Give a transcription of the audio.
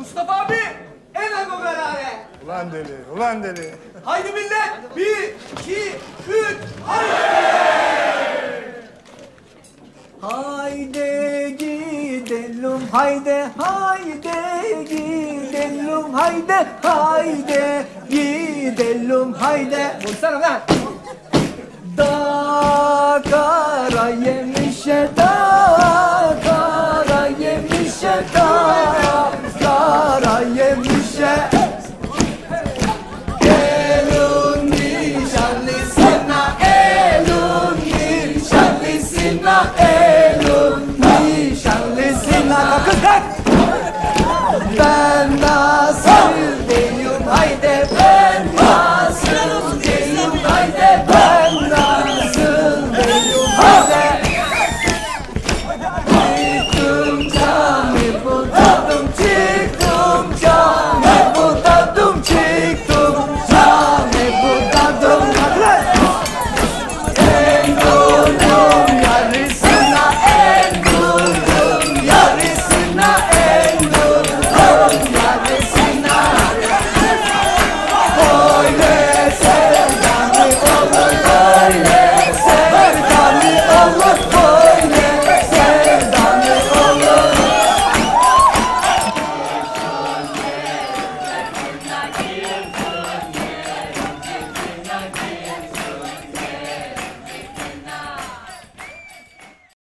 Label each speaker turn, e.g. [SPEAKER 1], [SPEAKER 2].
[SPEAKER 1] Mustafa abi, el bu beraber.
[SPEAKER 2] Ulan deli, ulan deli.
[SPEAKER 1] Haydi millet, bir, iki, üç, haydi!
[SPEAKER 3] Haydi gidelim, haydi, haydi gidelim, haydi, haydi gidelim, haydi. Vursana lan! Da kara yemişe, da kara yemişe, da Death!